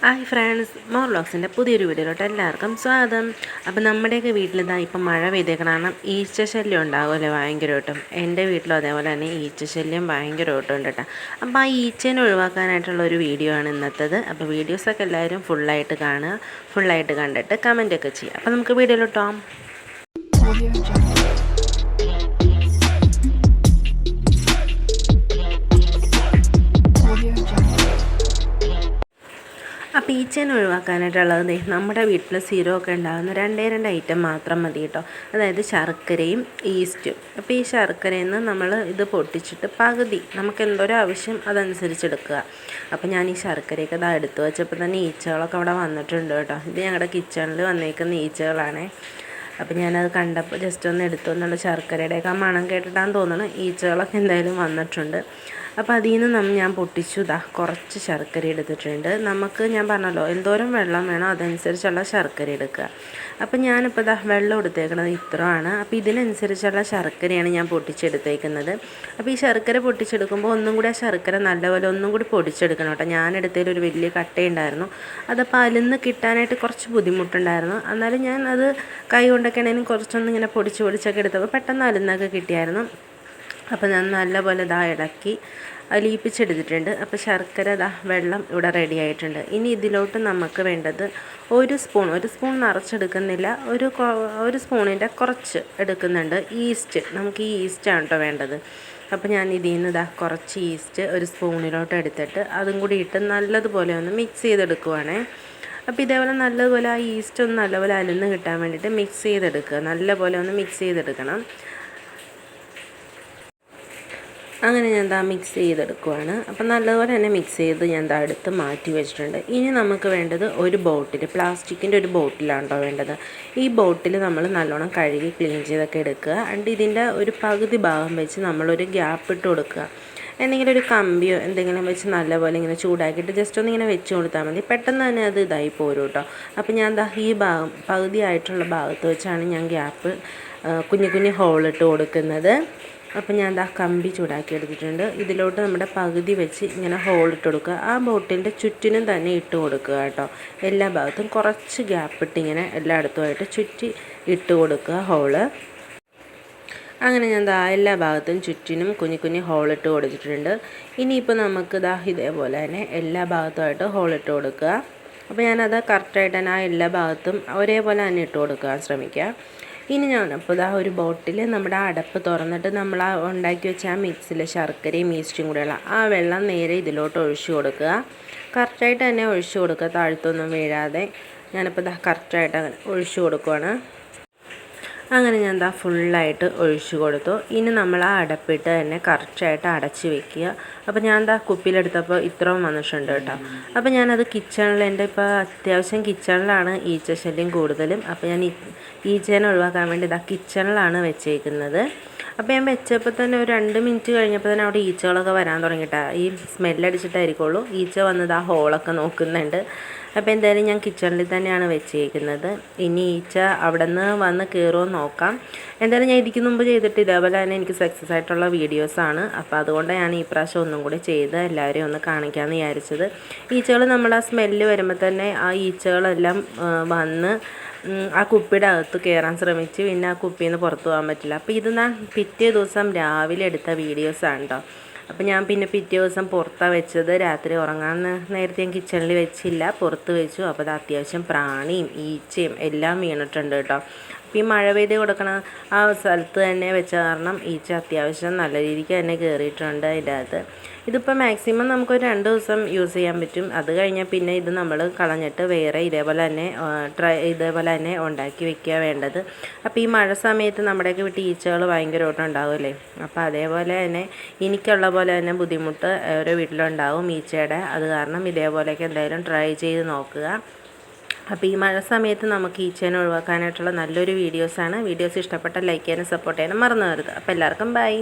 Hi friends more ബ്ലോഗ്സിന്റെ പുതിയൊരു വീഡിയോയിലോട്ട് എല്ലാവർക്കും സ്വാഗതം. അപ്പം നമ്മുടെയൊക്കെ വീട്ടിലിതാ ഇപ്പം മഴ പെയ്തേക്കണം ഈച്ച ശല്യം ഉണ്ടാകുമല്ലോ ഭയങ്കരമായിട്ടും? എന്റെ വീട്ടിലും അതേപോലെ തന്നെ ഈച്ച ശല്യം ഭയങ്കരമായിട്ടും ഉണ്ട് കേട്ടോ. അപ്പോൾ ആ ഈച്ചേനെ ഒഴിവാക്കാനായിട്ടുള്ള ഒരു വീഡിയോ ആണ് ഇന്നത്തേത്. അപ്പോൾ വീഡിയോസൊക്കെ എല്ലാവരും ഫുള്ളായിട്ട് കാണുക ഫുള്ളായിട്ട് കണ്ടിട്ട് കമന്റൊക്കെ ചെയ്യുക. അപ്പോൾ നമുക്ക് വീഡിയോയിലോട്ടോ ഈച്ചേനെ ഒഴിവാക്കാനായിട്ടുള്ളത് നമ്മുടെ വീട്ടിൽ സീരോ ഒക്കെ ഉണ്ടാകുന്ന രണ്ടേ രണ്ട് ഐറ്റം മാത്രം മതി കേട്ടോ. അതായത് ശർക്കരയും ഈസ്റ്റും അപ്പോൾ ഈ ശർക്കരയിൽ നിന്ന് നമ്മൾ ഇത് പൊട്ടിച്ചിട്ട് പകുതി നമുക്ക് എന്തോരം ആവശ്യം അതനുസരിച്ച് എടുക്കുക. അപ്പോൾ ഞാൻ ഈ ശർക്കരയൊക്കെ ഇതാ എടുത്തു വെച്ചപ്പോൾ തന്നെ ഈച്ചകളൊക്കെ അവിടെ വന്നിട്ടുണ്ട് കേട്ടോ. ഇത് ഞങ്ങളുടെ കിച്ചണിൽ വന്നേക്കുന്ന ഈച്ചകളാണേ അപ്പോൾ ഞാനത് കണ്ടപ്പോൾ ജസ്റ്റ് ഒന്ന് എടുത്തു എന്നുള്ള ശർക്കരയുടെയൊക്കെ മണം കേട്ടിട്ടാന്ന് തോന്നുന്നു ഈച്ചകളൊക്കെ എന്തായാലും വന്നിട്ടുണ്ട്. അപ്പോൾ അതിൽ നിന്ന് ഞാൻ പൊട്ടിച്ചു. ഇതാ കുറച്ച് ശർക്കര എടുത്തിട്ടുണ്ട്. നമുക്ക് ഞാൻ പറഞ്ഞല്ലോ എന്തോരം വെള്ളം വേണോ അതനുസരിച്ചുള്ള ശർക്കര എടുക്കുക. അപ്പോൾ ഞാനിപ്പോൾ ഇതാ വെള്ളം എടുത്തേക്കുന്നത് ഇത്രയാണ്. അപ്പോൾ ഇതിനനുസരിച്ചുള്ള ശർക്കരയാണ് ഞാൻ പൊട്ടിച്ചെടുത്തേക്കുന്നത്. അപ്പോൾ ഈ ശർക്കര പൊട്ടിച്ചെടുക്കുമ്പോൾ ഒന്നും കൂടി ആ ശർക്കര നല്ലപോലെ ഒന്നും കൂടി പൊടിച്ചെടുക്കണം കേട്ടോ. ഞാനെടുത്തതിൽ ഒരു വലിയ കട്ടയുണ്ടായിരുന്നു. അതപ്പോൾ അതിൽ നിന്ന് കിട്ടാനായിട്ട് കുറച്ച് ബുദ്ധിമുട്ടുണ്ടായിരുന്നു. എന്നാലും ഞാൻ അത് കൈ കൊണ്ടൊക്കെ ആണെങ്കിലും കുറച്ചൊന്നും ഇങ്ങനെ പൊടിച്ച് പൊടിച്ചൊക്കെ എടുത്തപ്പോൾ പെട്ടെന്ന് അലുന്നൊക്കെ കിട്ടിയായിരുന്നു. അപ്പോൾ ഞാൻ നല്ലപോലെ ദാ ഇളക്കി ലീപ്പിച്ചെടുത്തിട്ടുണ്ട്. അപ്പോൾ ശർക്കര ദാ വെള്ളം ഇവിടെ റെഡി ആയിട്ടുണ്ട്. ഇനി ഇതിലോട്ട് നമുക്ക് വേണ്ടത് ഒരു സ്പൂൺ ഒരു സ്പൂൺ നിറച്ചെടുക്കുന്നില്ല. ഒരു ഒരു സ്പൂണിന്റെ കുറച്ച് എടുക്കുന്നുണ്ട്. ഈസ്റ്റ് നമുക്ക് ഈ ഈസ്റ്റാണ് കേട്ടോ വേണ്ടത്. അപ്പോൾ ഞാൻ ഇതിൽ നിന്ന് ഇതാ കുറച്ച് ഈസ്റ്റ് ഒരു സ്പൂണിലോട്ട് എടുത്തിട്ട് അതും കൂടി ഇട്ട് നല്ലതുപോലെ ഒന്ന് മിക്സ് ചെയ്തെടുക്കുവാണേ. അപ്പോൾ ഇതേപോലെ നല്ലതുപോലെ ആ ഈസ്റ്റ് ഒന്ന് നല്ലപോലെ അലന്ന് കിട്ടാൻ വേണ്ടിയിട്ട് മിക്സ് ചെയ്തെടുക്കുക. നല്ലപോലെ ഒന്ന് മിക്സ് ചെയ്തെടുക്കണം. അങ്ങനെ ഞാൻ ദാ മിക്സ് ചെയ്തെടുക്കുവാണ്. അപ്പം നല്ലതുപോലെ തന്നെ മിക്സ് ചെയ്ത് ഞാൻ ദാ എടുത്ത് മാറ്റി വെച്ചിട്ടുണ്ട്. ഇനി നമുക്ക് വേണ്ടത് ഒരു ബോട്ടിൽ പ്ലാസ്റ്റിക്കിന്റെ ഒരു ബോട്ടിലാണ് കേട്ടോ വേണ്ടത്. ഈ ബോട്ടിൽ നമ്മൾ നല്ലോണം കഴുകി ക്ലീൻ ചെയ്തൊക്കെ എടുക്കുക. ആൻഡ് ഇതിന്റെ ഒരു പകുതി ഭാഗം വെച്ച് നമ്മളൊരു ഗ്യാപ്പ് ഇട്ട് കൊടുക്കുക. എന്തെങ്കിലും ഒരു കമ്പിയോ എന്തെങ്കിലും വെച്ച് നല്ലപോലെ ഇങ്ങനെ ചൂടാക്കിയിട്ട് ജസ്റ്റ് ഒന്ന് ഇങ്ങനെ വെച്ച് കൊടുത്താൽ മതി. പെട്ടെന്ന് തന്നെ അത് ഇതായി പോരും കേട്ടോ അപ്പം ഞാൻ ദാ ഈ ഭാഗം പകുതിയായിട്ടുള്ള ഭാഗത്ത് വെച്ചാണ് ഞാൻ ഗ്യാപ്പ് കുഞ്ഞു കുഞ്ഞു ഹോളിട്ട് കൊടുക്കുന്നത്. അപ്പോൾ ഞാൻ ദാ കമ്പി ചൂടാക്കി എടുത്തിട്ടുണ്ട്. ഇതിലോട്ട് നമ്മുടെ പകുതി വെച്ച് ഇങ്ങനെ ഹോൾ ഇട്ട് കൊടുക്കുക. ആ ബോട്ടിലിന്റെ ചുറ്റിനും തന്നെ ഇട്ട് കൊടുക്കുക കേട്ടോ. എല്ലാ ഭാഗത്തും കുറച്ച് ഗ്യാപ്പ് ഇട്ട് ഇങ്ങനെ എല്ലായിടത്തുമായിട്ട് ചുറ്റി ഇട്ട് കൊടുക്കുക ഹോൾ അങ്ങനെ ഞാൻ ദാ എല്ലാ ഭാഗത്തും ചുറ്റിനും കുഞ്ഞു കുഞ്ഞു ഹോളിട്ട് കൊടുത്തിട്ടുണ്ട്. ഇനിയിപ്പോൾ നമുക്ക് ദാ ഇതേപോലെ തന്നെ എല്ലാ ഭാഗത്തുമായിട്ട് ഹോളിട്ട് കൊടുക്കുക. അപ്പോൾ ഞാനത് കറക്റ്റായിട്ട് തന്നെ ആ എല്ലാ ഭാഗത്തും ഒരേപോലെ തന്നെ ഇട്ട് കൊടുക്കാൻ ശ്രമിക്കുക. ഇനി ഞാൻ അപ്പോൾ ഇതാ ഒരു ബോട്ടിൽ നമ്മുടെ ആ അടപ്പ് തുറന്നിട്ട് നമ്മൾ ആ ഉണ്ടാക്കി വെച്ച ആ മിക്സിൽ ശർക്കരയും ഈസ്റ്റും കൂടെയുള്ള ആ വെള്ളം നേരെ ഇതിലോട്ട് ഒഴിച്ചു കൊടുക്കുക. കറക്റ്റായിട്ട് തന്നെ ഒഴിച്ചു കൊടുക്കുക. താഴ്ത്തൊന്നും വീഴാതെ. ഞാനിപ്പോൾ ഇതാ കറക്റ്റായിട്ട് അങ്ങനെ ഒഴിച്ചു കൊടുക്കുവാണ്. അങ്ങനെ ഞാൻ എന്താ ഫുള്ളായിട്ട് ഒഴിച്ചു കൊടുത്തു. ഇനി നമ്മൾ ആ അടപ്പിട്ട് തന്നെ കറക്റ്റായിട്ട് അടച്ച് വെക്കുക. അപ്പോൾ ഞാൻ എന്താ കുപ്പിയിലെടുത്തപ്പോൾ ഇത്രയും വന്നിട്ടുണ്ട് കേട്ടോ. അപ്പോൾ ഞാനത് കിച്ചണിൽ എന്റെ ഇപ്പോൾ അത്യാവശ്യം കിച്ചണിലാണ് ഈച്ചശല്യം കൂടുതലും. അപ്പോൾ ഞാൻ ഈച്ചേനെ ഒഴിവാക്കാൻ വേണ്ടി ഇതാ കിച്ചണിലാണ് വെച്ചേക്കുന്നത്. അപ്പോൾ ഞാൻ വെച്ചപ്പോൾ തന്നെ ഒരു രണ്ട് മിനിറ്റ് കഴിഞ്ഞപ്പോൾ തന്നെ അവിടെ ഈച്ചകളൊക്കെ വരാൻ തുടങ്ങിയിട്ടാ ഈ സ്മെല്ലടിച്ചിട്ടായിരിക്കുള്ളൂ ഈച്ച വന്നത് ആ ഹോളൊക്കെ നോക്കുന്നുണ്ട്. അപ്പോൾ എന്തായാലും ഞാൻ കിച്ചണിൽ തന്നെയാണ് വെച്ചേക്കുന്നത്. ഇനി ഈച്ച അവിടെ നിന്ന് വന്ന് കയറുമോ നോക്കാം. എന്തായാലും ഞാൻ ഇതിക്ക് മുമ്പ് ചെയ്തിട്ട് ഇതേപോലെ തന്നെ എനിക്ക് സക്സസ് ആയിട്ടുള്ള വീഡിയോസാണ് അപ്പോൾ അതുകൊണ്ട് ഞാൻ ഈ പ്രാവശ്യം ഒന്നും കൂടി ചെയ്ത് എല്ലാവരെയും ഒന്ന് കാണിക്കാമെന്ന് വിചാരിച്ചത്. ഈച്ചകൾ നമ്മൾ ആ സ്മെല്ല് വരുമ്പോൾ തന്നെ ആ ഈച്ചകളെല്ലാം വന്ന് ആ കുപ്പിയുടെ അകത്ത് കയറാൻ ശ്രമിച്ചു പിന്നെ ആ കുപ്പിയിൽ നിന്ന് പുറത്ത് പോകാൻ പറ്റില്ല. അപ്പോൾ ഇത് ഞാൻ പിറ്റേ ദിവസം രാവിലെ എടുത്ത വീഡിയോസാണ് കേട്ടോ അപ്പോൾ ഞാൻ പിന്നെ പിറ്റേ ദിവസം പുറത്താണ് വെച്ചത് രാത്രി ഉറങ്ങാൻ നേരത്തെ ഞാൻ കിച്ചണിൽ വെച്ചില്ല. പുറത്ത് വെച്ചു. അപ്പോൾ അത് അത്യാവശ്യം പ്രാണിയും ഈച്ചയും എല്ലാം വീണിട്ടുണ്ട് കേട്ടോ അപ്പോൾ ഈ മഴ പെയ്ത് കൊടുക്കണ ആ സ്ഥലത്ത് തന്നെ വെച്ച കാരണം ഈച്ച അത്യാവശ്യം നല്ല രീതിക്ക് തന്നെ കയറിയിട്ടുണ്ട് അതിന്റെ അകത്ത്. ഇതിപ്പോൾ മാക്സിമം നമുക്കൊരു രണ്ട് ദിവസം യൂസ് ചെയ്യാൻ പറ്റും. അത് കഴിഞ്ഞാൽ പിന്നെ ഇത് നമ്മൾ കളഞ്ഞിട്ട് വേറെ ഇതേപോലെ തന്നെ ട്രൈ ഇതേപോലെ തന്നെ ഉണ്ടാക്കി വെക്കുക വേണ്ടത്. അപ്പോൾ ഈ മഴ സമയത്ത് നമ്മുടെയൊക്കെ വീട്ടിൽ ഈച്ചകൾ ഭയങ്കരമായിട്ട് ഉണ്ടാവുമല്ലേ? അപ്പോൾ അതേപോലെ തന്നെ എനിക്കുള്ള പോലെ തന്നെ ബുദ്ധിമുട്ട് ഓരോ വീട്ടിലുണ്ടാവും ഈച്ചയുടെ. അത് കാരണം ഇതേപോലെയൊക്കെ എന്തായാലും ട്രൈ ചെയ്ത് നോക്കുക. അപ്പോൾ ഈ മഴ സമയത്ത് നമുക്ക് ഈച്ചേനെ ഒഴിവാക്കാനായിട്ടുള്ള നല്ലൊരു വീഡിയോസാണ്. വീഡിയോസ് ഇഷ്ടപ്പെട്ട ലൈക്ക് ചെയ്യാനും സപ്പോർട്ട് ചെയ്യാനും മറന്നു വരുത് അപ്പോൾ എല്ലാവർക്കും ബൈ.